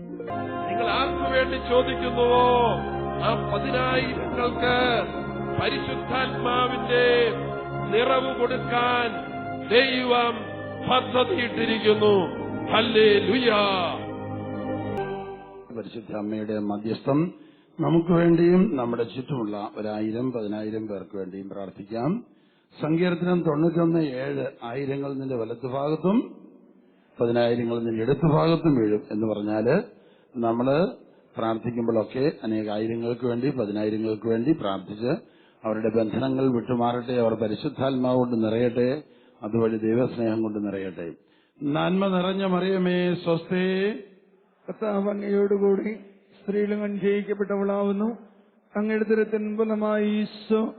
നിങ്ങൾ ആർക്കു വേണ്ടി ചോദിക്കുന്നുവോ? ആ പതിനായിരങ്ങൾക്ക് പരിശുദ്ധാത്മാവിന്റെ നിറവ് കൊടുക്കാൻ ദൈവം പദ്ധതിയിട്ടിരിക്കുന്നു. പരിശുദ്ധ അമ്മയുടെ മധ്യസ്ഥം നമുക്ക് വേണ്ടിയും നമ്മുടെ ചുറ്റുമുള്ള ഒരായിരം പതിനായിരം പേർക്ക് വേണ്ടിയും പ്രാർത്ഥിക്കാം. സങ്കീർത്തനം തൊണ്ണൂറ്റൊന്ന് ഏഴ് ആയിരങ്ങൾ നിന്റെ വലത്തുഭാഗത്തും പതിനായിരങ്ങൾ നിന്റെ ഇടത്തുഭാഗത്തും വീഴും എന്ന് പറഞ്ഞാൽ നമ്മൾ പ്രാർത്ഥിക്കുമ്പോഴൊക്കെ അനേക ആയിരങ്ങൾക്ക് വേണ്ടി പതിനായിരങ്ങൾക്ക് വേണ്ടി പ്രാർത്ഥിച്ച് അവരുടെ ബന്ധനങ്ങൾ വിട്ടുമാറട്ടെ അവർ പരിശുദ്ധാത്മാവ് കൊണ്ട് നിറയട്ടെ അതുവഴി ദൈവസ്നേഹം കൊണ്ട് നിറയട്ടെ. നന്മ നിറഞ്ഞ മറിയമേ സ്വസ്ഥേ. കർത്താവ് അങ്ങയോടുകൂടി സ്ത്രീകളും അനുഗ്രഹിക്കപ്പെട്ടവളാവുന്നു അങ്ങയുടെ തിരത്തിൻപുലമായി ഈശോ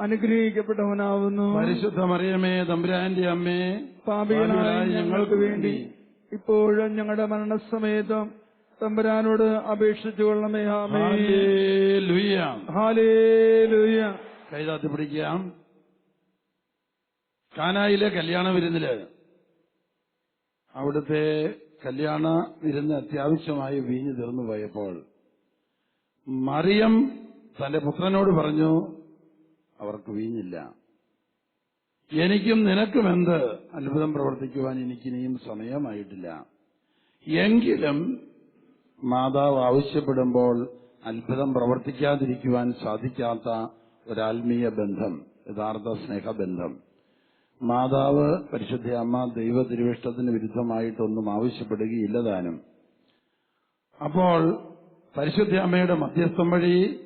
അനുഗ്രഹിക്കപ്പെട്ടവനാവുന്നു. പരിശുദ്ധ മറിയമേ തമ്പുരാന്റെ അമ്മേ. പാപികളായ ഞങ്ങൾക്ക് വേണ്ടി ഇപ്പോഴും ഞങ്ങളുടെ മരണസമയത്തും തമ്പുരാനോട് അപേക്ഷിച്ചു കൊള്ളമേ കൈതാത്തി പിടിക്കാം. കാനായിലെ കല്യാണ വിരുന്നിൽ അവിടുത്തെ കല്യാണ വിരുന്ന് അത്യാവശ്യമായി വീഞ്ഞു തീർന്നു പോയപ്പോൾ മറിയം തന്റെ പുത്രനോട് പറഞ്ഞു അവർക്ക് വീഞ്ഞില്ല. എനിക്കും നിനക്കും എന്ത് അത്ഭുതം പ്രവർത്തിക്കുവാൻ എനിക്കിനിയും സമയമായിട്ടില്ല. എങ്കിലും മാതാവ് ആവശ്യപ്പെടുമ്പോൾ അത്ഭുതം പ്രവർത്തിക്കാതിരിക്കുവാൻ സാധിക്കാത്ത ഒരാത്മീയ ബന്ധം യഥാർത്ഥ സ്നേഹബന്ധം. മാതാവ് പരിശുദ്ധ അമ്മ ദൈവ തിരുവിഷ്ടത്തിന് വിരുദ്ധമായിട്ടൊന്നും ആവശ്യപ്പെടുകയില്ല താനും. അപ്പോൾ പരിശുദ്ധ അമ്മയുടെ മധ്യസ്ഥം വഴി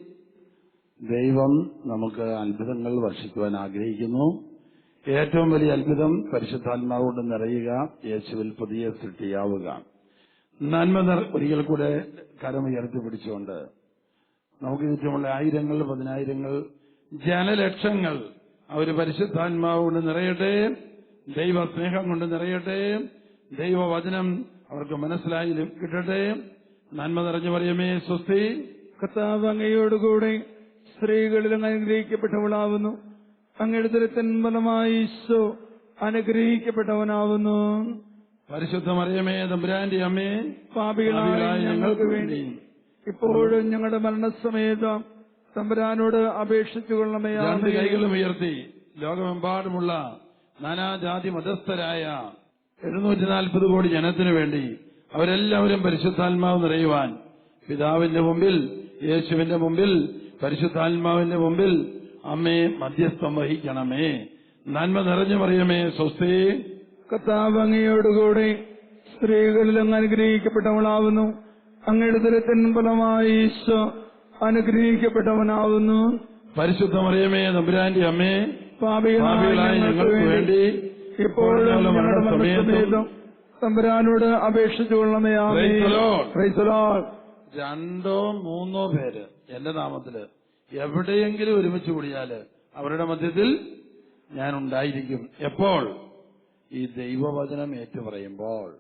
ദൈവം നമുക്ക് അത്ഭുതങ്ങൾ വർഷിക്കുവാൻ ആഗ്രഹിക്കുന്നു. ഏറ്റവും വലിയ അത്ഭുതം പരിശുദ്ധാത്മാവോട് നിറയുക യേശുവിൽ പുതിയ സൃഷ്ടിയാവുക. നന്മ ഒരിക്കൽ കൂടെ കരമുയർത്തി പിടിച്ചുകൊണ്ട് നമുക്ക് ചുറ്റുമുള്ള ആയിരങ്ങൾ പതിനായിരങ്ങൾ ജനലക്ഷങ്ങൾ അവർ പരിശുദ്ധാത്മാവ് കൊണ്ട് നിറയട്ടെ ദൈവ സ്നേഹം കൊണ്ട് നിറയട്ടെ ദൈവവചനം അവർക്ക് മനസ്സിലായി കിട്ടട്ടെ. നന്മ നിറഞ്ഞു പറയുമേ സ്വസ്തി കർത്താവ് അങ്ങയോടുകൂടെ സ്ത്രീകളിലും അനുഗ്രഹിക്കപ്പെട്ടവളാവുന്നു. ഫലമായി ഈശോ അനുഗ്രഹിക്കപ്പെട്ടവനാവുന്നു. പരിശുദ്ധ മറിയമേ തമ്പുരാന്റെ അമ്മേ പാപികളായ ഞങ്ങൾക്ക് വേണ്ടി. ഇപ്പോഴും ഞങ്ങളുടെ മരണസമേതം തമ്പുരാനോട് അപേക്ഷിച്ചു കൊള്ളമേ രണ്ട് കൈകളും ഉയർത്തി. ലോകമെമ്പാടുമുള്ള നാനാജാതി മതസ്ഥരായ എഴുന്നൂറ്റി നാൽപ്പത് കോടി ജനത്തിനു വേണ്ടി അവരെല്ലാവരും പരിശുദ്ധാത്മാവ് നിറയുവാൻ. പിതാവിന്റെ മുമ്പിൽ യേശുവിന്റെ മുമ്പിൽ പരിശുദ്ധാത്മാവിന്റെ മുമ്പിൽ അമ്മേ മധ്യസ്ഥം വഹിക്കണമേ നന്മ നിറഞ്ഞു പറയമേ സ്വസ്തി കർത്താവ് അങ്ങയോടുകൂടെ അങ്ങ് അനുഗ്രഹിക്കപ്പെട്ടവളാവുന്നു അങ്ങയുടെ ദുരത്തിൻ ഫലമായി ഈശോ അനുഗ്രഹിക്കപ്പെട്ടവനാവുന്നു പരിശുദ്ധ മറിയമേ നമ്പുരാന്റെ അമ്മേ പാപികളായ ഞങ്ങൾക്ക് വേണ്ടി ഇപ്പോഴും ഞങ്ങളുടെ മരണസമയത്തും തമ്പുരാനോട് അപേക്ഷിച്ചു കൊള്ളമേ ആമേ. Praise the Lord. Praise the Lord. രണ്ടോ മൂന്നോ പേര് എന്റെ നാമത്തിൽ എവിടെയെങ്കിലും ഒരുമിച്ച് കൂടിയാൽ അവരുടെ മധ്യത്തിൽ ഞാൻ ഉണ്ടായിരിക്കും. എപ്പോൾ? ഈ ദൈവവചനം ഏറ്റുപറയുമ്പോൾ.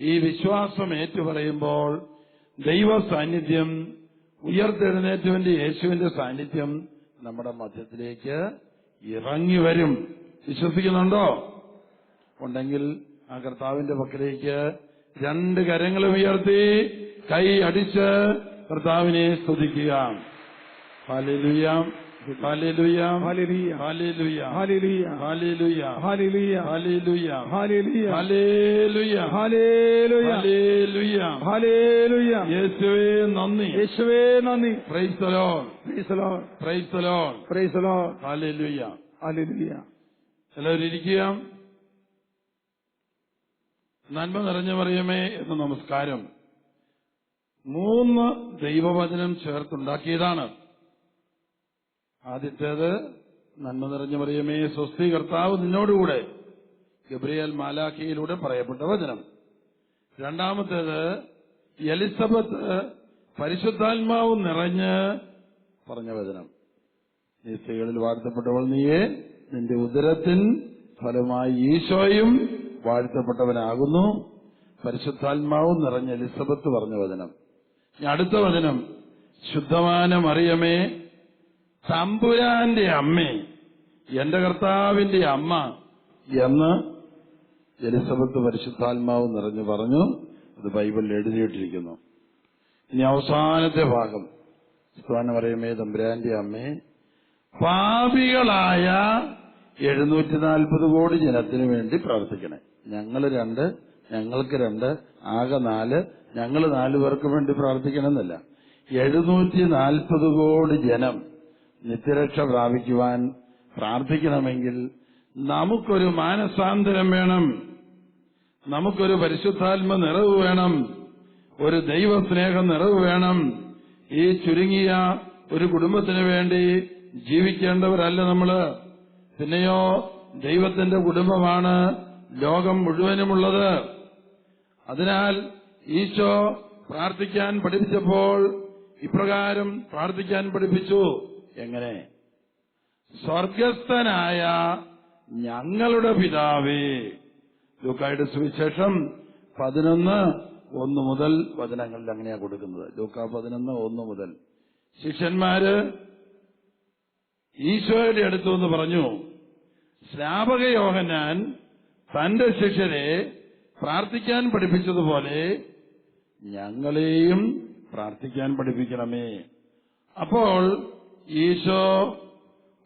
ഈ വിശ്വാസം ഏറ്റുപറയുമ്പോൾ ദൈവ സാന്നിധ്യം ഉയർത്തെഴുന്നേറ്റവന്റെ യേശുവിന്റെ സാന്നിധ്യം നമ്മുടെ മധ്യത്തിലേക്ക് ഇറങ്ങി വരും. വിശ്വസിക്കുന്നുണ്ടോ? ഉണ്ടെങ്കിൽ ആ കർത്താവിന്റെ പക്കലേക്ക് രണ്ട് കരങ്ങളും ഉയർത്തി കൈ അടിച്ച് കർത്താവിനെ സ്തുതിക്കുക. Hallelujah hallelujah Hallelujah. Hallelujah Hallelujah. Hallelujah Hallelujah. Hallelujah Hallelujah. Hallelujah Hallelujah. Hallelujah Hallelujah. യേശുവേ നന്ദി യേശുവേ നന്ദി praise the Lord Praise the Lord. Praise the Lord Praise the Lord. Hallelujah Hallelujah. എല്ലാവരും ഇരിക്കുക നന്മ നിറഞ്ഞ പറയുമേ എന്ന നമസ്കാരം മൂന്ന് ദൈവവചനം ചേർത്തുണ്ടാക്കിയതാണ് ആദ്യത്തേത് നന്മ നിറഞ്ഞ പറയുമേ സ്വസ്തി കർത്താവ് നിന്നോടുകൂടെ ഗബ്രിയേൽ മാലാഖിയിലൂടെ പറയപ്പെട്ട വചനം. രണ്ടാമത്തേത് എലിസബത്ത് പരിശുദ്ധാത്മാവ് നിറഞ്ഞ് പറഞ്ഞ വചനം. നീ സ്ത്രീകളിൽ വാഴ്ത്തപ്പെട്ടവൾ നീയെ നിന്റെ ഉദരത്തിൻ ഫലമായി ഈശോയും വാഴ്ത്തപ്പെട്ടവനാകുന്നു. പരിശുദ്ധാത്മാവും നിറഞ്ഞ എലിസബത്ത് പറഞ്ഞ വചനം. അടുത്ത വചനം ശുദ്ധമാന മറിയമേ തമ്പുരാന്റെ അമ്മ എന്റെ കർത്താവിന്റെ അമ്മ എന്ന് എലിസബത്ത് പരിശുദ്ധാത്മാവ് നിറഞ്ഞു പറഞ്ഞു അത് ബൈബിളിൽ എഴുതിയിട്ടിരിക്കുന്നു. ഇനി അവസാനത്തെ ഭാഗം. സ്തുവാന പറയുമേ തമ്പുരാന്റെ അമ്മേ പാപികളായ എഴുന്നൂറ്റി നാൽപ്പത് കോടി ജനത്തിന് വേണ്ടി പ്രാർത്ഥിക്കണേ. ഞങ്ങൾ രണ്ട് ഞങ്ങൾക്ക് രണ്ട് ആകെ നാല് ഞങ്ങൾ നാലു പേർക്ക് വേണ്ടി പ്രാർത്ഥിക്കണമെന്നല്ല. എഴുന്നൂറ്റി നാൽപ്പത് കോടി ജനം നിത്യരക്ഷ പ്രാപിക്കുവാൻ പ്രാർത്ഥിക്കണമെങ്കിൽ നമുക്കൊരു മാനസാന്തരം വേണം. നമുക്കൊരു പരിശുദ്ധാത്മ നിറവ് വേണം. ഒരു ദൈവസ്നേഹം നിറവ് വേണം. ഈ ചുരുങ്ങിയ ഒരു കുടുംബത്തിന് വേണ്ടി ജീവിക്കേണ്ടവരല്ല നമ്മൾ. പിന്നെയോ ദൈവത്തിന്റെ കുടുംബമാണ് ലോകം മുഴുവനുമുള്ളത്. അതിനാൽ ഈശോ പ്രാർത്ഥിക്കാൻ പഠിപ്പിച്ചപ്പോൾ ഇപ്രകാരം പ്രാർത്ഥിക്കാൻ പഠിപ്പിച്ചു. എങ്ങനെ? സ്വർഗസ്ഥനായ ഞങ്ങളുടെ പിതാവേ. ലൂക്കായുടെ സുവിശേഷം പതിനൊന്ന് ഒന്ന് മുതൽ വചനങ്ങളിൽ അങ്ങനെയാ കൊടുക്കുന്നത്. ലൂക്ക പതിനൊന്ന് ഒന്ന് മുതൽ. ശിഷ്യന്മാര് ഈശോയുടെ അടുത്തു എന്ന് പറഞ്ഞു സ്നാപക യോഹന്നാൻ തന്റെ ശിഷ്യരെ പ്രാർത്ഥിക്കാൻ പഠിപ്പിച്ചതുപോലെ ഞങ്ങളെയും പ്രാർത്ഥിക്കാൻ പഠിപ്പിക്കണമേ. അപ്പോൾ ഈശോ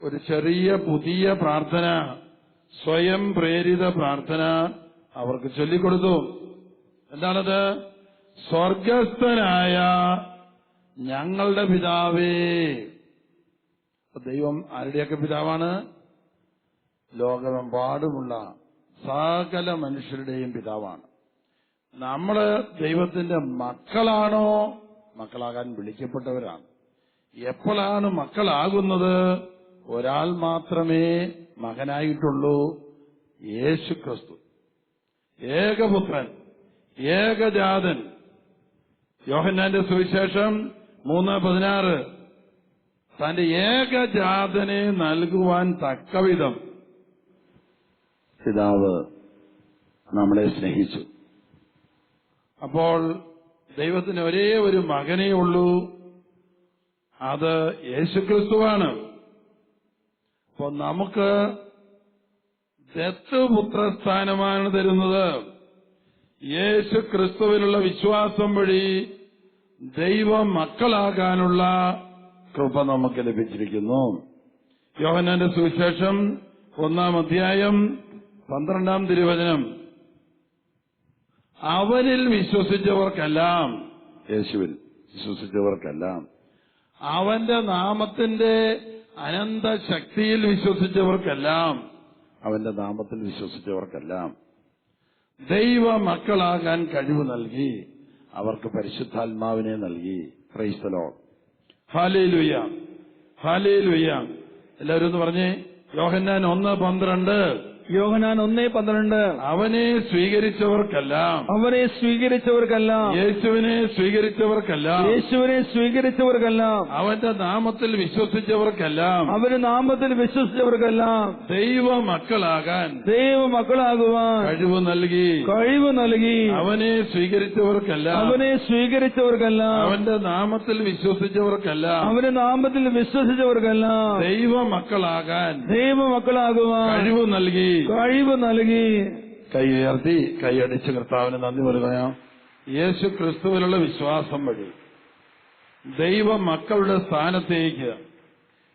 ഒരു ചെറിയ പുതിയ പ്രാർത്ഥന സ്വയം പ്രേരിത പ്രാർത്ഥന അവർക്ക് ചൊല്ലിക്കൊടുത്തു. എന്താണത്? സ്വർഗസ്ഥനായ ഞങ്ങളുടെ പിതാവേ. ദൈവം ആരുടെയൊക്കെ പിതാവാണ്? ലോകമെമ്പാടുമുള്ള സകല മനുഷ്യരുടെയും പിതാവാണ്. നമ്മൾ ദൈവത്തിന്റെ മക്കളാണോ? മക്കളാകാൻ വിളിക്കപ്പെട്ടവരാണ്. എപ്പോഴാണ് മക്കളാകുന്നത്? ഒരാൾ മാത്രമേ മകനായിട്ടുള്ളൂ. യേശു ക്രിസ്തു. ഏകപുത്രൻ ഏകജാതൻ. യോഹന്നാന്റെ സുവിശേഷം മൂന്ന് പതിനാറ്. തന്റെ ഏകജാതനെ നൽകുവാൻ തക്കവിധം പിതാവ് നമ്മളെ സ്നേഹിച്ചു. അപ്പോൾ ദൈവത്തിന് ഒരേ ഒരു മകനേ ഉള്ളൂ. അത് യേശുക്രിസ്തുവാണ്. അപ്പൊ നമുക്ക് ദത്തുപുത്രസ്ഥാനമാണ് തരുന്നത്. യേശു ക്രിസ്തുവിലുള്ള വിശ്വാസം വഴി ദൈവ മക്കളാകാനുള്ള കൃപ നമുക്ക് ലഭിച്ചിരിക്കുന്നു. യോഹനന്റെ സുവിശേഷം ഒന്നാം അധ്യായം പന്ത്രണ്ടാം തിരുവചനം. അവനിൽ വിശ്വസിച്ചവർക്കെല്ലാം യേശുവിൽ വിശ്വസിച്ചവർക്കെല്ലാം അവന്റെ നാമത്തിന്റെ അനന്ത ശക്തിയിൽ വിശ്വസിച്ചവർക്കെല്ലാം അവന്റെ നാമത്തിൽ വിശ്വസിച്ചവർക്കെല്ലാം ദൈവ മക്കളാകാൻ കഴിവ് നൽകി അവർക്ക് പരിശുദ്ധാത്മാവിനെ നൽകി. ക്രൈസ്തലോ ഹാലേ വയ്യാം ഹാലേ വയ്യാം എല്ലാവരും ഒന്ന് പറഞ്ഞേ യോഹന്നാൻ ഒന്ന് പന്ത്രണ്ട്. യോഹനാൻ ഒന്നേ പന്ത്രണ്ട്. അവനെ സ്വീകരിച്ചവർക്കെല്ലാം. അവനെ സ്വീകരിച്ചവർക്കെല്ലാം. യേശുവിനെ സ്വീകരിച്ചവർക്കെല്ലാം. യേശുവിനെ സ്വീകരിച്ചവർക്കെല്ലാം. അവന്റെ നാമത്തിൽ വിശ്വസിച്ചവർക്കെല്ലാം. അവന്റെ നാമത്തിൽ വിശ്വസിച്ചവർക്കെല്ലാം. ദൈവ മക്കളാകാൻ ദൈവ മക്കളാകുവാൻ കഴിവ് നൽകി. കഴിവ് നൽകി. അവനെ സ്വീകരിച്ചവർക്കെല്ലാം. അവനെ സ്വീകരിച്ചവർക്കെല്ലാം. അവന്റെ നാമത്തിൽ വിശ്വസിച്ചവർക്കെല്ലാം. അവന്റെ നാമത്തിൽ വിശ്വസിച്ചവർക്കെല്ലാം. ദൈവ മക്കളാകാൻ ദൈവ മക്കളാകുവാൻ കഴിവ് നൽകി. കഴിവ് നൽകി. കൈ ഉയർത്തി കൈയടിച്ച് കർത്താവിന് നന്ദി പറയാം യേശു ക്രിസ്തുവിലുള്ള വിശ്വാസം വഴി ദൈവ മക്കളുടെ സ്ഥാനത്തേക്ക്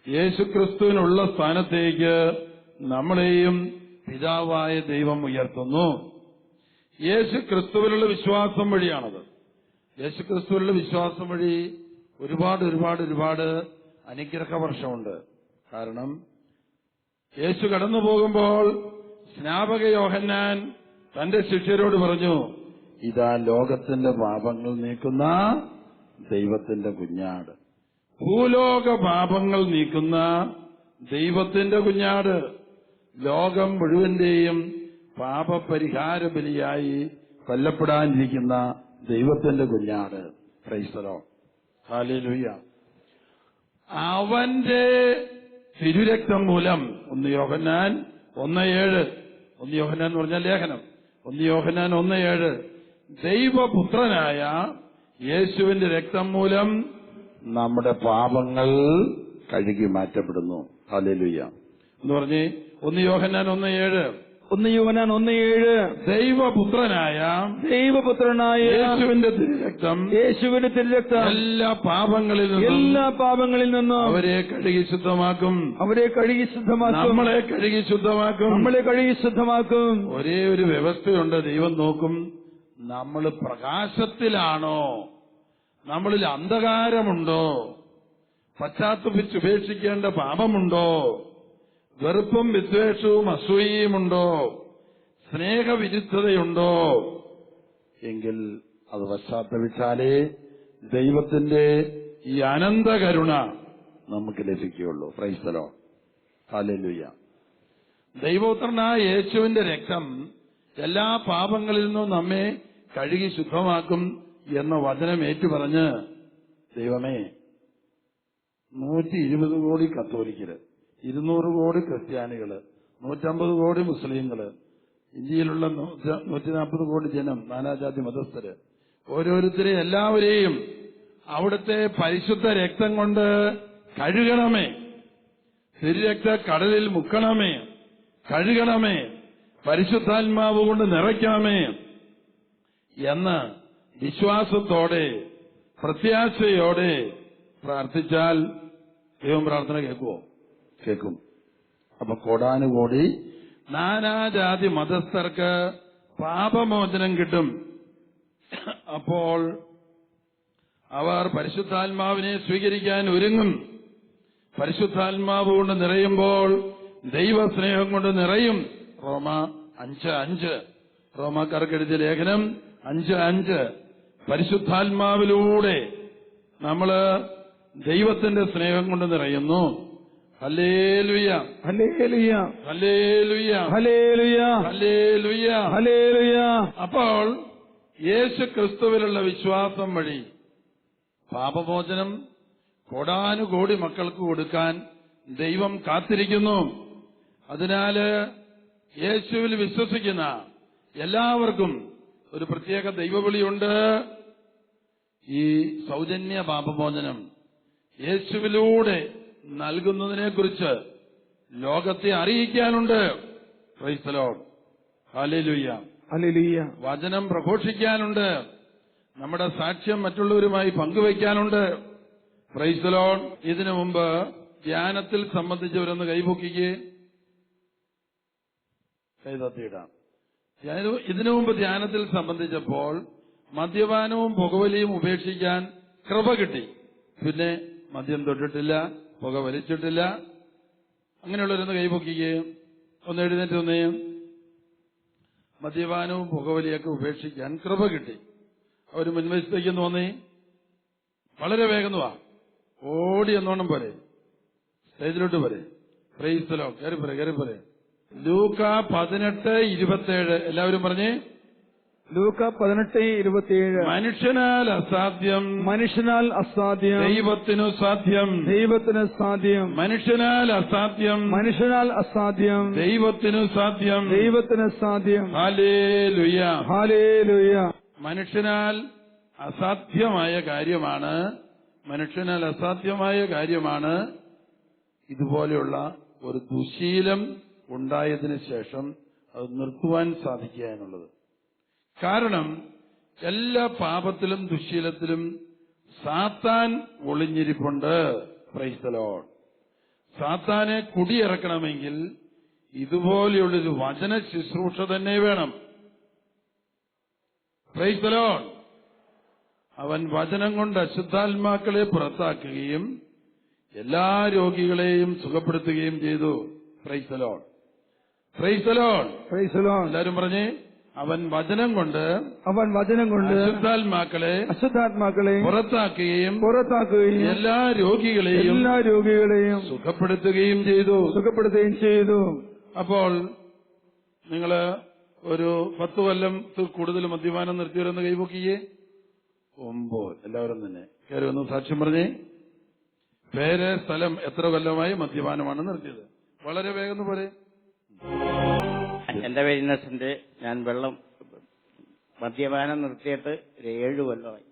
യേശു ക്രിസ്തുവിനുള്ള സ്ഥാനത്തേക്ക് നമ്മളെയും പിതാവായ ദൈവം ഉയർത്തുന്നു. യേശു ക്രിസ്തുവിലുള്ള വിശ്വാസം വഴിയാണത്. യേശു ക്രിസ്തുവിലുള്ള വിശ്വാസം വഴി ഒരുപാട് ഒരുപാട് ഒരുപാട് അനുഗ്രഹ വർഷമുണ്ട് കാരണം യേശു കടന്നു പോകുമ്പോൾ സ്നാപക യോഹന്നാൻ തന്റെ ശിഷ്യരോട് പറഞ്ഞു ഇതാ ലോകത്തിന്റെ പാപങ്ങൾ നീക്കുന്ന ദൈവത്തിന്റെ കുഞ്ഞാട്. ഭൂലോക പാപങ്ങൾ നീക്കുന്ന ദൈവത്തിന്റെ കുഞ്ഞാട്. ലോകം മുഴുവന്റെയും പാപപരിഹാര ബലിയായി കൊല്ലപ്പെടാനിരിക്കുന്ന ദൈവത്തിന്റെ കുഞ്ഞാട്. ക്രൈസ്തലോ ഹാലേലുയ്യ അവന്റെ തിരുരക്തം മൂലം ഒന്ന് യോഹന്നാൻ ഒന്ന് ഏഴ്. ഒന്ന് യോഹന്നാൻ എന്ന് പറഞ്ഞാൽ ലേഖനം. ഒന്ന് യോഹന്നാൻ ഒന്ന് ഏഴ്. ദൈവപുത്രനായ യേശുവിന്റെ രക്തം മൂലം നമ്മുടെ പാപങ്ങൾ കഴുകി മാറ്റപ്പെടുന്നു. അലലുയ്യ എന്ന് പറഞ്ഞ് ഒന്ന് യോഹന്നാൻ ഒന്ന് ഏഴ്. ഒന്ന് യുവനാൻ ഒന്ന് ഏഴ്. ദൈവപുത്രനായ ദൈവപുത്രനായ യേശുവിന്റെ തിരുരക്തം യേശുവിന്റെ തിരുരക്തം എല്ലാ പാപങ്ങളിൽ നിന്നും എല്ലാ പാപങ്ങളിൽ നിന്നും അവരെ കഴുകി ശുദ്ധമാക്കും. അവരെ കഴുകി ശുദ്ധമാക്കും. നമ്മളെ കഴുകി ശുദ്ധമാക്കും. നമ്മളെ കഴുകി ശുദ്ധമാക്കും. ഒരേ ഒരു വ്യവസ്ഥയുണ്ട് ദൈവം നോക്കും. നമ്മൾ പ്രകാശത്തിലാണോ? നമ്മളിൽ അന്ധകാരമുണ്ടോ? പശ്ചാത്തപിച്ച് ഉപേക്ഷിക്കേണ്ട പാപമുണ്ടോ? വെറുപ്പും വിദ്വേഷവും അസൂയയുമുണ്ടോ? സ്നേഹവിരുദ്ധതയുണ്ടോ? എങ്കിൽ അത് പശ്ചാത്തപിച്ചാലേ ദൈവത്തിന്റെ ഈ അനന്തകരുണ നമുക്ക് ലഭിക്കുകയുള്ളൂ. ക്രൈസ്തലോ ഹാലലുയ്യ ദൈവോത്രനായ യേശുവിന്റെ രക്തം എല്ലാ പാപങ്ങളിൽ നിന്നും നമ്മെ കഴുകി ശുദ്ധമാക്കും എന്ന വചനം ഏറ്റുപറഞ്ഞ് ദൈവമേ നൂറ്റി ഇരുപത് കോടി കത്തോലിക്കര് ഇരുന്നൂറ് കോടി ക്രിസ്ത്യാനികൾ നൂറ്റമ്പത് കോടി മുസ്ലിങ്ങൾ ഇന്ത്യയിലുള്ള നൂറ്റി നാൽപ്പത് കോടി ജനം നാനാജാതി മതസ്ഥര്. ഓരോരുത്തരെയും എല്ലാവരെയും അവിടുത്തെ പരിശുദ്ധ രക്തം കൊണ്ട് കഴുകണമേ. തിരുരക്ത കടലിൽ മുക്കണമേ. കഴുകണമേ. പരിശുദ്ധാത്മാവ് കൊണ്ട് നിറയ്ക്കണമേ. എന്ന് വിശ്വാസത്തോടെ പ്രത്യാശയോടെ പ്രാർത്ഥിച്ചാൽ ദൈവം പ്രാർത്ഥന കേൾക്കുമോ കേൾക്കും. അപ്പൊ കോടാനുകോടി നാനാജാതി മതസ്ഥർക്ക് പാപമോചനം കിട്ടും. അപ്പോൾ അവർ പരിശുദ്ധാത്മാവിനെ സ്വീകരിക്കാൻ ഒരുങ്ങും. പരിശുദ്ധാത്മാവ് കൊണ്ട് നിറയുമ്പോൾ ദൈവസ്നേഹം കൊണ്ട് നിറയും. റോമ അഞ്ച് അഞ്ച്. റോമാക്കാർക്ക് എഴുതിയ ലേഖനം അഞ്ച് അഞ്ച്. പരിശുദ്ധാത്മാവിലൂടെ നമ്മൾ ദൈവത്തിന്റെ സ്നേഹം കൊണ്ട് നിറയുന്നു. അപ്പോൾ യേശു ക്രിസ്തുവിലുള്ള വിശ്വാസം വഴി പാപമോചനം കോടാനുകോടി മക്കൾക്ക് കൊടുക്കാൻ ദൈവം കാത്തിരിക്കുന്നു. അതിനാല് യേശുവിൽ വിശ്വസിക്കുന്ന എല്ലാവർക്കും ഒരു പ്രത്യേക ദൈവവിളിയുണ്ട്. ഈ സൗജന്യ പാപമോചനം യേശുവിലൂടെ നൽകുന്നതിനെക്കുറിച്ച് ലോകത്തെ അറിയിക്കാനുണ്ട്. ക്രൈസ്തലോ ഹാലേലുയ്യ ഹല്ലേലൂയ വചനം പ്രഘോഷിക്കാനുണ്ട്. നമ്മുടെ സാക്ഷ്യം മറ്റുള്ളവരുമായി പങ്കുവയ്ക്കാനുണ്ട്. ക്രൈസ്തലോൺ ഇതിനു മുമ്പ് ധ്യാനത്തിൽ സംബന്ധിച്ചവരൊന്ന് കൈപൊക്കിക്ക്. കൈതത്തിയിടാം. ഇതിനു മുമ്പ് ധ്യാനത്തിൽ സംബന്ധിച്ചപ്പോൾ മദ്യപാനവും പുകവലിയും ഉപേക്ഷിക്കാൻ കൃപ കിട്ടി. പിന്നെ മദ്യം തൊട്ടിട്ടില്ല. പുക വലിച്ചിട്ടില്ല. അങ്ങനെയുള്ളവരൊന്ന് കൈപൊക്കിക്കേ. ഒന്ന് എഴുന്നേറ്റ് ഒന്നേ മദ്യപാനവും പുകവലിയൊക്കെ ഉപേക്ഷിക്കാൻ കൃപ കിട്ടി. അവർ മുൻവശത്തേക്ക് തോന്നി വളരെ വേഗം വാ ഓടി എന്നോണം പോരെ. സ്റ്റേജിലോട്ട് പോരെ. പ്രൈസ്തലോ കയറി പോരെ കയറി പോരെ ലൂക്ക പതിനെട്ട് ഇരുപത്തേഴ്. എല്ലാവരും പറഞ്ഞേ ലൂക്ക പതിനെട്ട് ഇരുപത്തിയേഴ്. മനുഷ്യനാൽ അസാധ്യം. മനുഷ്യനാൽ അസാധ്യം. ദൈവത്തിനു സാധ്യം. ദൈവത്തിന് സാധ്യം. മനുഷ്യനാൽ അസാധ്യം. മനുഷ്യനാൽ അസാധ്യം. ദൈവത്തിനു സാധ്യം. ദൈവത്തിന് സാധ്യം. ഹാലേ ലുയ ഹാലേ ലുയ മനുഷ്യനാൽ അസാധ്യമായ കാര്യമാണ്. മനുഷ്യനാൽ അസാധ്യമായ കാര്യമാണ്. ഇതുപോലെയുള്ള ഒരു ദുശീലം ഉണ്ടായതിനു ശേഷം അത് നിർത്തുവാൻ സാധിക്കുക എന്നുള്ളത് കാരണം എല്ലാ പാപത്തിലും ദുശ്ശീലത്തിലും സാത്താൻ ഒളിഞ്ഞിരിപ്പുണ്ട്. പ്രൈസ്തലോൺ സാത്താനെ കുടിയിറക്കണമെങ്കിൽ ഇതുപോലെയുള്ളൊരു വചന ശുശ്രൂഷ തന്നെ വേണം. പ്രൈസ്തലോൺ അവൻ വചനം കൊണ്ട് അശുദ്ധാത്മാക്കളെ പുറത്താക്കുകയും എല്ലാ രോഗികളെയും സുഖപ്പെടുത്തുകയും ചെയ്തു. പ്രൈസലോൺ പ്രൈസലോൺ Praise the Lord. എല്ലാരും പറഞ്ഞേ? അവൻ വചനം കൊണ്ട് അവൻ വചനം കൊണ്ട് അശുദ്ധാത്മാക്കളെ അശുദ്ധാത്മാക്കളെ പുറത്താക്കുകയും പുറത്താക്കുകയും എല്ലാ രോഗികളെയും എല്ലാ രോഗികളെയും സുഖപ്പെടുത്തുകയും ചെയ്തു. സുഖപ്പെടുത്തുകയും ചെയ്തു. അപ്പോൾ നിങ്ങൾ ഒരു പത്ത് കൊല്ലം കൂടുതൽ മദ്യപാനം നിർത്തിയവരൊന്ന് കൈപൊക്കിയേ. ഒമ്പത് എല്ലാവരും തന്നെ. കയറി ഒന്ന് സാക്ഷ്യം പറഞ്ഞേ. പേര് സ്ഥലം എത്ര കൊല്ലമായി മദ്യപാനമാണ് നിർത്തിയത്. വളരെ വേഗം പറയേ എന്റെ പേര് ഇന്നസെന്റ് ഞാൻ വെള്ളം മദ്യപാനം നിർത്തിയിട്ട് ഒരു ഏഴ് കൊല്ലമായി.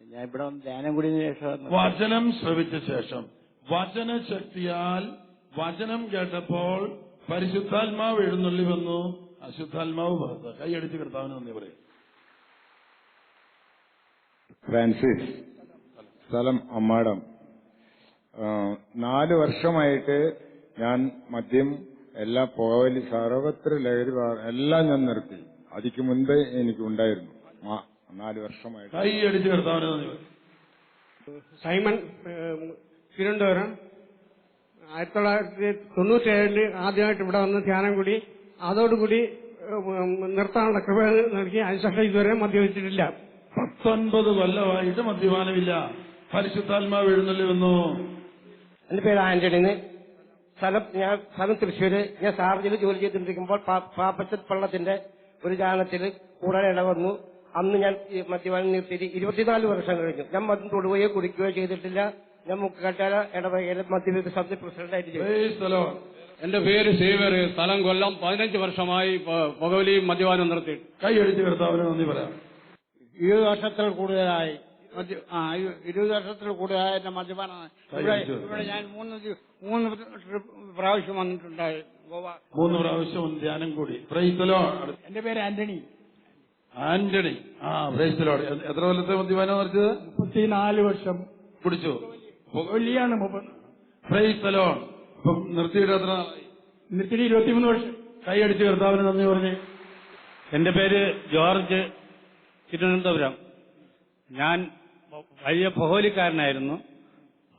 ഞാൻ ഇവിടെ വന്ന് ധ്യാനം കൂടിയതിനു ശേഷം വചനം ശ്രവിച്ച ശേഷം. വചനശക്തിയാൽ വചനം കേട്ടപ്പോൾ പരിശുദ്ധാത്മാവ് എഴുന്നള്ളി വന്നു. അശുദ്ധാത്മാവ് പുറത്ത് കൈയടിച്ച് കർത്താവിന് നന്ദി പറയും. ഫ്രാൻസിസ് സ്ഥലം അമ്മാടം. നാല് വർഷമായിട്ട് ഞാൻ മദ്യം എല്ലാ പോകലി സർവത്ര ലഹരി എല്ലാം ഞാൻ നിർത്തി. അതിക്ക് മുൻപേ എനിക്ക് ഉണ്ടായിരുന്നു. ആ, നാല് വർഷമായിട്ട്. കർത്താവിന് നന്ദി സൈമൺ തിരുവനന്തപുരം. ആയിരത്തി തൊള്ളായിരത്തി തൊണ്ണൂറ്റേഴിൽ ആദ്യമായിട്ട് ഇവിടെ വന്ന് ധ്യാനം കൂടി. അതോടുകൂടി നിർത്താനുള്ള കൃപ നൽകി. അതിനുശേഷം ഇതുവരെ മദ്യപിച്ചിട്ടില്ല. പത്തൊൻപത് കൊല്ലമായിട്ട് മദ്യപാനമില്ല. പരിശുദ്ധാത്മാവ് എഴുന്നള്ളി വന്നു എന്റെ പേര് ആന്റണിന്ന് സ്ഥലം ഞാൻ സ്ഥലം തൃശ്ശൂര്. ഞാൻ സാർജിൽ ജോലി ചെയ്തിരിക്കുമ്പോൾ പാപ്പച്ചൻ പള്ളത്തിന്റെ ഒരു ജാനത്തിൽ കൂടാൻ ഇടവന്നു. അന്ന് ഞാൻ മദ്യപാനം നിർത്തിയിട്ട് ഇരുപത്തിനാല് വർഷം കഴിഞ്ഞു. ഞാൻ മദ്യം തൊടുകയോ കുടിക്കുകയോ ചെയ്തിട്ടില്ല. ഞാൻ മുക്കാട്ടാല ഇടവകയിലെ മദ്യപേ സമിതി പ്രസിഡന്റായിട്ട് എന്റെ പേര് സേവർ സ്ഥലം കൊല്ലം പതിനഞ്ച് വർഷമായി പുകവലിയും മദ്യപാനം നിർത്തി കൈയടിച്ച് കർത്താവിന് നന്ദി പറയാം. ഈ വർഷത്തിൽ കൂടുതലായി ഇരുപത് വർഷത്തിൽ കൂടുതലായി എന്റെ മദ്യപാനാണ് ഇവിടെ ഇവിടെ ഞാൻ മൂന്ന് മൂന്ന് ട്രിപ്പ് പ്രാവശ്യം വന്നിട്ടുണ്ടായി ഗോവ. മൂന്ന് പ്രാവശ്യം ധ്യാനം കൂടി. എന്റെ പേര് ആന്റണി. ആന്റണി. ആ പ്രൈസ്തലോ എത്ര കൊല്ലത്തെ മദ്യപാനം മറിച്ചത് മുപ്പത്തിനാല് വർഷം. കുടിച്ചു വലിയാണ് മുപ്പത് ഇപ്പം നിർത്തിയിട്ട് എത്ര നാളായി? നിർത്തിയിട്ട് ഇരുപത്തിമൂന്ന് വർഷം. കൈയടിച്ച് കർത്താവിന് നന്ദി പറഞ്ഞ്. എന്റെ പേര് ജോർജ് തിരുവനന്തപുരം. ഞാൻ വലിയ പുകവലിക്കാരനായിരുന്നു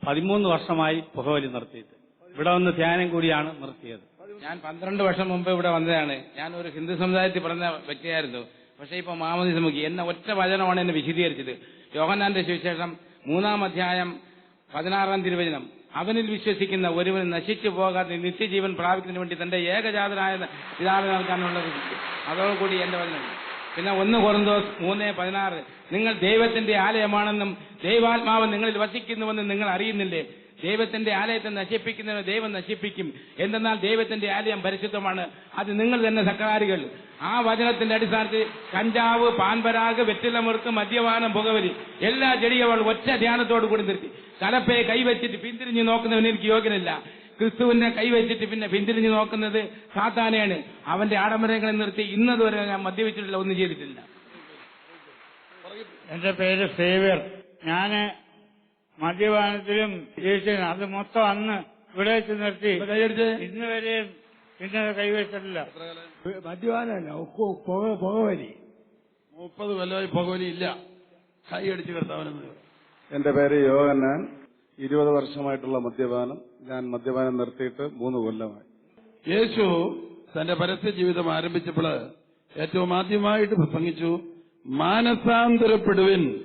പതിമൂന്ന് വർഷമായി പുകവലി നിർത്തിയിട്ട്. ഇവിടെ വന്ന് ധ്യാനം കൂടിയാണ് നിർത്തിയത്. ഞാൻ പന്ത്രണ്ട് വർഷം മുമ്പ് ഇവിടെ വന്നതാണ്. ഞാൻ ഒരു ഹിന്ദു സമുദായത്തിൽ പറഞ്ഞ വ്യക്തിയായിരുന്നു. പക്ഷേ ഇപ്പൊ മാമതി സമുഖി എന്ന ഒറ്റ വചനമാണ് എന്നെ വിശദീകരിച്ചത്. യോഹന്നാന്റെ സുവിശേഷം മൂന്നാം അധ്യായം പതിനാറാം തിരുവചനം. അവനിൽ വിശ്വസിക്കുന്ന ഒരുവൻ നശിച്ചു പോകാതെ നിത്യജീവൻ പ്രാപിക്കുന്നതിന് വേണ്ടി തന്റെ ഏകജാതനായ പിതാവിനെ നൽകാനുള്ളത്. അതോടുകൂടി എന്റെ വചനം പിന്നെ ഒന്ന് കൊറന്തോസ് മൂന്ന് പതിനാറ്. നിങ്ങൾ ദൈവത്തിന്റെ ആലയമാണെന്നും ദൈവാത്മാവ് നിങ്ങളിൽ വസിക്കുന്നുവെന്നും നിങ്ങൾ അറിയുന്നില്ലേ? ദൈവത്തിന്റെ ആലയത്തെ നശിപ്പിക്കുന്നതിന് ദൈവം നശിപ്പിക്കും. എന്തെന്നാൽ ദൈവത്തിന്റെ ആലയം പരിശുദ്ധമാണ്. അത് നിങ്ങൾ തന്നെ സക്കരാരികൾ ആ വചനത്തിന്റെ അടിസ്ഥാനത്തിൽ കഞ്ചാവ് പാൻപരാഗ് വെറ്റിലമുറുക്ക് മദ്യപാനം പുകവലി എല്ലാ ചെടികളും ഒറ്റ ധ്യാനത്തോടു കൂടി നിർത്തി തലപ്പയെ കൈവച്ചിട്ട് പിന്തിരിഞ്ഞ് നോക്കുന്നവന് എനിക്ക് യോഗ്യനല്ല. ക്രിസ്തുവിനെ കൈവച്ചിട്ട് പിന്നെ പിന്തിരിഞ്ഞു നോക്കുന്നത് സാത്താനെയാണ്. അവന്റെ ആഡംബരങ്ങളെ നിർത്തി ഇന്നതുവരെ ഞാൻ മദ്യപിച്ചിട്ടില്ല ഒന്നും ചെയ്തിട്ടില്ല. എന്റെ പേര് സേവ്യർ. ഞാൻ മദ്യപാനത്തിലും ജീവിച്ചിരുന്നു അത് മൊത്തം അന്ന് ഇവിടെ വെച്ച് നിർത്തി. ഇന്ന് വരെയും പിന്നെ കൈവച്ചിട്ടില്ല. മദ്യപാനമല്ല പുക പുകവലി. മുപ്പത് കൊല്ലമായി പുകവലി ഇല്ല. കൈ അടിച്ച് നന്ദി എന്റെ പേര് യോഗന്നാൻ ഇരുപത് വർഷമായിട്ടുള്ള മദ്യപാനം. ഞാൻ മദ്യപാനം നിർത്തിയിട്ട് മൂന്ന് കൊല്ലമായി. യേശു തന്റെ പരസ്യ ജീവിതം ആരംഭിച്ചപ്പോൾ ഏറ്റവും ആദ്യമായിട്ട് പ്രസംഗിച്ചു മാനസാന്തരപ്പെടുവിൻ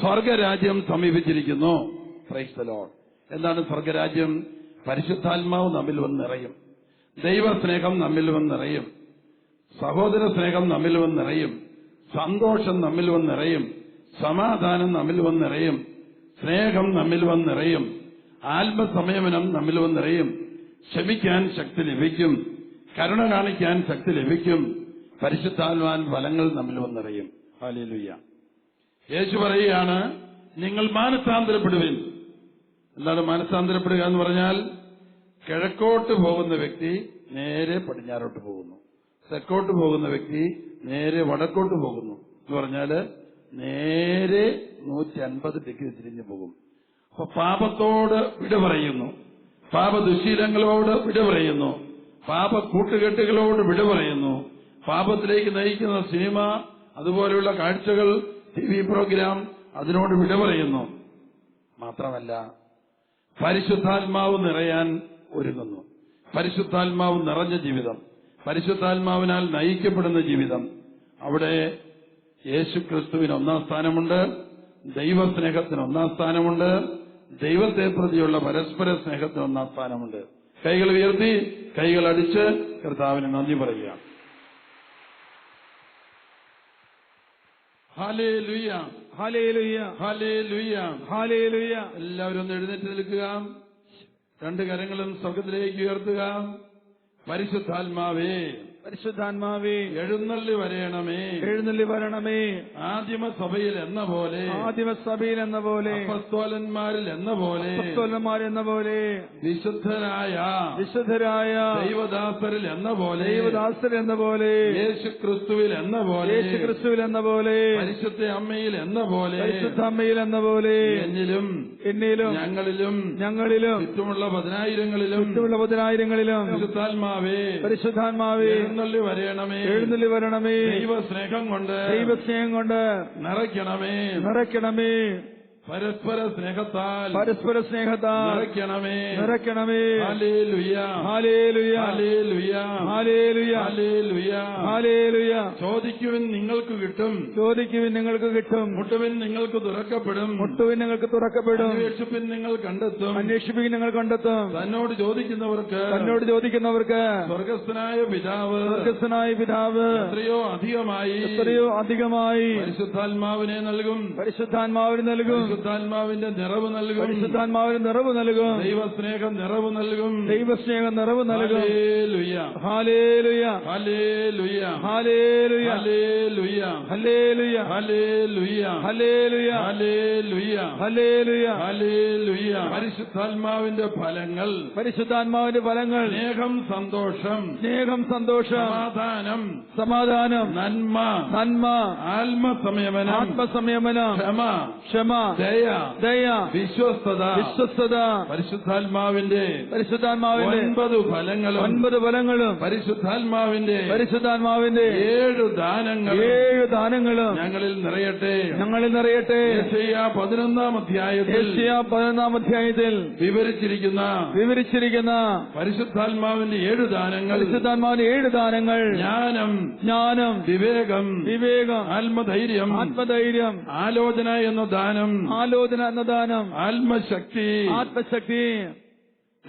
സ്വർഗരാജ്യം സമീപിച്ചിരിക്കുന്നു. ക്രൈസ്തലോൺ. എന്താണ് സ്വർഗരാജ്യം? പരിശുദ്ധാത്മാവ് നമ്മിൽ വന്ന് നിറയും ദൈവസ്നേഹം നമ്മിൽ വന്ന് നിറയും സഹോദര സ്നേഹം നമ്മിൽ വന്ന് നിറയും സന്തോഷം നമ്മിൽ വന്ന് നിറയും സമാധാനം നമ്മിൽ വന്ന് നിറയും സ്നേഹം നമ്മിൽ വന്നിറയും. ആത്മസംയമനം നമ്മിൽ വന്നിറയും. ക്ഷമിക്കാൻ ശക്തി ലഭിക്കും. കരുണ കാണിക്കാൻ ശക്തി ലഭിക്കും. പരിശുദ്ധാത്മാൻ ഫലങ്ങൾ നമ്മിൽ വന്നിറയും. ഹാലിലുയ്യ യേശു പറയുകയാണ് നിങ്ങൾ മാനസാന്തരപ്പെടുവിൻ. എന്താണ് മാനസാന്തരപ്പെടുക എന്ന് പറഞ്ഞാൽ കിഴക്കോട്ട് പോകുന്ന വ്യക്തി നേരെ പടിഞ്ഞാറോട്ട് പോകുന്നു. തെക്കോട്ട് പോകുന്ന വ്യക്തി നേരെ വടക്കോട്ട് പോകുന്നു. എന്ന് പറഞ്ഞാൽ നേരെ നൂറ്റി അൻപത് ഡിഗ്രി തിരിഞ്ഞു പോകും. അപ്പൊ പാപത്തോട് വിട പറയുന്നു. പാപ ദുശീലങ്ങളോട് വിട പറയുന്നു. പാപ കൂട്ടുകെട്ടുകളോട് വിട പറയുന്നു. പാപത്തിലേക്ക് നയിക്കുന്ന സിനിമ അതുപോലെയുള്ള കാഴ്ചകൾ ടി വി പ്രോഗ്രാം അതിനോട് വിട പറയുന്നു. മാത്രമല്ല പരിശുദ്ധാത്മാവ് നിറയാൻ ഒരുങ്ങുന്നു. പരിശുദ്ധാത്മാവ് നിറഞ്ഞ ജീവിതം. പരിശുദ്ധാത്മാവിനാൽ നയിക്കപ്പെടുന്ന ജീവിതം. അവിടെ യേശു ക്രിസ്തുവിന് ഒന്നാം സ്ഥാനമുണ്ട്. ദൈവസ്നേഹത്തിന് ഒന്നാം സ്ഥാനമുണ്ട്. ദൈവത്തെ പ്രതിയുള്ള പരസ്പര സ്നേഹത്തിന് ഒന്നാം സ്ഥാനമുണ്ട്. കൈകൾ ഉയർത്തി കൈകൾ അടിച്ച് കർത്താവിന് നന്ദി പറയുക. എല്ലാവരും ഒന്ന് എഴുന്നേറ്റ് നിൽക്കുക. രണ്ട് കരങ്ങളും സ്വർഗത്തിലേക്ക് ഉയർത്തുക. പരിശുദ്ധാത്മാവേ പരിശുദ്ധാത്മാവേ എഴുന്നള്ളി വരയണമേ എഴുന്നള്ളി വരണമേ ആദിമ സഭയിൽ എന്ന പോലെ ആദിമ സഭയിൽ എന്ന പോലെ അപ്പസ്തോലന്മാരിൽ എന്ന പോലെ അപ്പസ്തോലന്മാർ എന്ന പോലെ വിശുദ്ധരായ വിശുദ്ധരായ ദൈവദാസരിൽ എന്ന പോലെ ദൈവദാസർ എന്ന പോലെ യേശു ക്രിസ്തുവിൽ എന്ന പോലെ യേശു ക്രിസ്തുവിൽ എന്ന പോലെ പരിശുദ്ധ അമ്മയിൽ എന്ന പോലെ പരിശുദ്ധ അമ്മയിൽ എന്ന പോലെ എന്നിലും എന്നിലും ഞങ്ങളിലും ഞങ്ങളിലും ചുറ്റുമുള്ള പതിനായിരങ്ങളിലും ചുറ്റുമുള്ള പതിനായിരങ്ങളിലും പരിശുദ്ധാത്മാവേ പരിശുദ്ധാത്മാവേ എഴുന്നള്ളി വരണമേ എഴുന്നള്ളി വരണമേ. ദൈവ സ്നേഹം കൊണ്ട് ദൈവസ്നേഹം കൊണ്ട് നിറയ്ക്കണമേ. നിറയ്ക്കണമേ. പരസ്പര സ്നേഹത്താൽ പരസ്പര സ്നേഹത്താൽ നിറയ്ക്കണമേ. നിറയ്ക്കണമേ. Hallelujah hallelujah hallelujah hallelujah hallelujah hallelujah ചോദിക്കുവിൻ നിങ്ങൾക്ക് കിട്ടും. ചോദിക്കുവിൻ നിങ്ങൾക്ക് കിട്ടും. മുട്ടുവിൻ നിങ്ങൾക്ക് തുറക്കപ്പെടും. മുട്ടുവിൻ നിങ്ങൾക്ക് തുറക്കപ്പെടും. അന്വേഷിപ്പിൻ നിങ്ങൾ കണ്ടെത്തും. അന്വേഷിപ്പിൻ നിങ്ങൾ കണ്ടെത്തും. തന്നോട് ചോദിക്കുന്നവർക്ക് തന്നോട് ചോദിക്കുന്നവർക്ക് സ്വർഗസ്ഥനായ പിതാവ് സ്വർഗസ്ഥനായ പിതാവ് എത്രയോ അധികമായി എത്രയോ അധികമായി പരിശുദ്ധാത്മാവിനെ നൽകും. പരിശുദ്ധാത്മാവിന് നൽകും. പരിശുദ്ധാത്മാവിന്റെ നിറവ് നൽകും പരിശുദ്ധാത്മാവിന് നിറവ് നൽകും ദൈവസ്നേഹം നിറവ് നൽകും ദൈവസ്നേഹം നിറവ് നൽകും പരിശുദ്ധാത്മാവിന്റെ ഫലങ്ങൾ പരിശുദ്ധാത്മാവിന്റെ ഫലങ്ങൾ സ്നേഹം സന്തോഷം സ്നേഹം സന്തോഷം സമാധാനം സമാധാനം നന്മ നന്മ ആത്മസംയമനം ആത്മസംയമനം ക്ഷമ ക്ഷമ ദയ ദയ വിശ്വസ്തത വിശ്വസ്തത പരിശുദ്ധാത്മാവിന്റെ പരിശുദ്ധാത്മാവിന്റെ ഒൻപത് ഫലങ്ങളും ഒൻപത് ഫലങ്ങളും പരിശുദ്ധാത്മാവിന്റെ പരിശുദ്ധാത്മാവിന്റെ ഏഴ് ദാനങ്ങളും ഏഴ് ദാനങ്ങളും ഞങ്ങളിൽ നിറയട്ടെ. ഞങ്ങളിൽ നിറയട്ടെ. പതിനൊന്നാം അധ്യായത്തിൽ പതിനൊന്നാം അധ്യായത്തിൽ വിവരിച്ചിരിക്കുന്ന വിവരിച്ചിരിക്കുന്ന പരിശുദ്ധാത്മാവിന്റെ ഏഴു ദാനങ്ങൾ പരിശുദ്ധാത്മാവിന്റെ ഏഴ് ദാനങ്ങൾ ജ്ഞാനം ജ്ഞാനം വിവേകം വിവേകം ആത്മധൈര്യം ആത്മധൈര്യം ആലോചന എന്ന ദാനം ആലോചന എന്നദാനം ആത്മശക്തി. ആത്മശക്തി.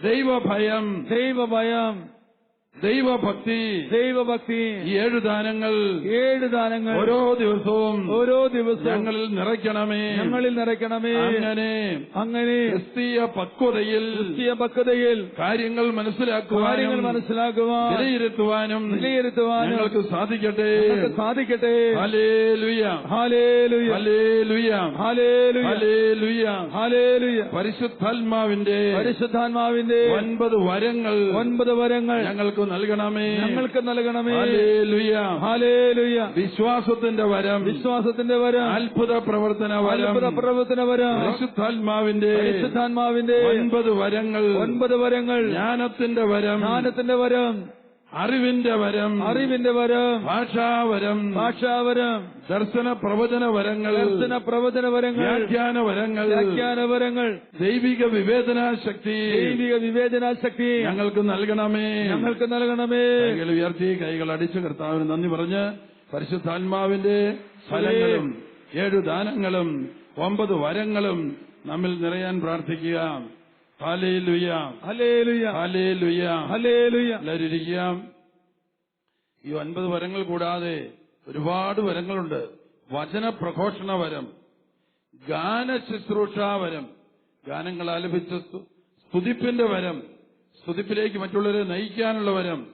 ദൈവഭയം. ദൈവഭയം. ദൈവഭക്തി. ദൈവഭക്തി. ഏഴു ദാനങ്ങൾ ഏഴ് ദാനങ്ങൾ ഓരോ ദിവസവും ഓരോ ദിവസവും ഞങ്ങളിൽ നിറയ്ക്കണമേ. ഞങ്ങളിൽ നിറയ്ക്കണമേ. അങ്ങനെ അങ്ങനെ ക്രിസ്തീയ പക്വതയിൽ ക്രിസ്തീയ പക്വതയിൽ കാര്യങ്ങൾ മനസ്സിലാക്കുക കാര്യങ്ങൾ മനസ്സിലാക്കുവാൻ വിലയിരുത്തുവാനും വിലയിരുത്തുവാനും ഞങ്ങൾക്ക് സാധിക്കട്ടെ. സാധിക്കട്ടെ. പരിശുദ്ധാത്മാവിന്റെ പരിശുദ്ധാത്മാവിന്റെ ഒൻപത് വരങ്ങൾ ഒൻപത് വരങ്ങൾ ഞങ്ങൾക്ക് നൽകണമേ. ഞങ്ങൾക്ക് നൽകണമേ. വിശ്വാസത്തിന്റെ വരം. വിശ്വാസത്തിന്റെ വരം. അത്ഭുത പ്രവർത്തന വരം. അത്ഭുത പ്രവർത്തന വരം. വിശുദ്ധാത്മാവിന്റെ വിശുദ്ധാത്മാവിന്റെ ഒൻപത് വരങ്ങൾ. ഒൻപത് വരങ്ങൾ. ജ്ഞാനത്തിന്റെ വരം. ജ്ഞാനത്തിന്റെ വരം. അറിവിന്റെ വരം അറിവിന്റെ വരം ഭാഷാവരം ഭാഷാവരം ദർശന പ്രവചന വരങ്ങൾ ദർശന പ്രവചന വരങ്ങൾ വ്യാഖ്യാന വരങ്ങൾ വ്യാഖ്യാന വരങ്ങൾ ദൈവിക വിവേചനാശക്തി ദൈവിക വിവേചനാശക്തി ഞങ്ങൾക്ക് നൽകണമേ. ഞങ്ങൾക്ക് നൽകണമേ. കൈകൾ ഉയർത്തി കൈകൾ അടിച്ചു കർത്താവിന് നന്ദി പറഞ്ഞ് പരിശുദ്ധാത്മാവിന്റെ ഫലങ്ങളും ഏഴു ദാനങ്ങളും ഒമ്പത് വരങ്ങളും നമ്മിൽ നിറയാൻ പ്രാർത്ഥിക്കുക. ഹാലേലുയ എല്ലാവരും ഈ ഒൻപത് വരങ്ങൾ കൂടാതെ ഒരുപാട് വരങ്ങളുണ്ട്. വചന പ്രഘോഷണ വരം ഗാന ശുശ്രൂഷാവരം ഗാനങ്ങൾ ആലപിച്ച സ്തു- സ്തുതിപ്പിന്റെ വരം സ്തുതിപ്പിലേക്ക് മറ്റുള്ളവരെ നയിക്കാനുള്ള വരം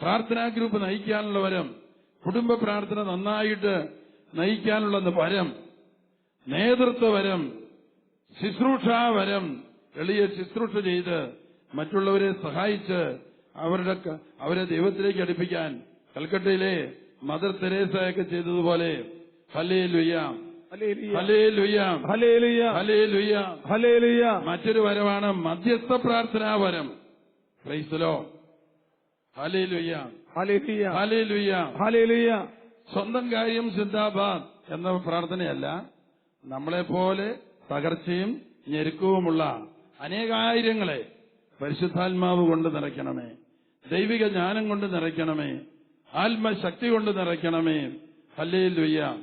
പ്രാർത്ഥനാ ഗ്രൂപ്പ് നയിക്കാനുള്ള വരം കുടുംബ പ്രാർത്ഥന നന്നായിട്ട് നയിക്കാനുള്ള വരം നേതൃത്വ വരം ശുശ്രൂഷാ വരം എളിയ ശുശ്രൂഷ ചെയ്ത് മറ്റുള്ളവരെ സഹായിച്ച് അവരുടെ അവരെ ദൈവത്തിലേക്ക് അടുപ്പിക്കാൻ കൽക്കട്ടയിലെ മദർ തെരേസയൊക്കെ ചെയ്തതുപോലെ. ഹലേലുയ മറ്റൊരു വരമാണ് മധ്യസ്ഥ പ്രാർത്ഥനാ വരം. ക്രൈസ്തലോ സ്വന്തം കാര്യം സിദ്ധാബാദ് എന്ന പ്രാർത്ഥനയല്ല. നമ്മളെപ്പോലെ തകർച്ചയും ഞെരുക്കവുമുള്ള അനേകായിരങ്ങളെ പരിശുദ്ധാത്മാവ് കൊണ്ട് നിറയ്ക്കണമേ. ദൈവിക ജ്ഞാനം കൊണ്ട് നിറയ്ക്കണമേ. ആത്മശക്തി കൊണ്ട് നിറയ്ക്കണമേ. ഹല്ലയിൽ ലുയ്യ